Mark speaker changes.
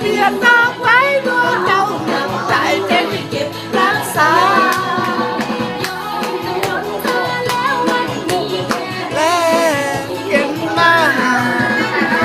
Speaker 1: เบียดตามไว้ด้วย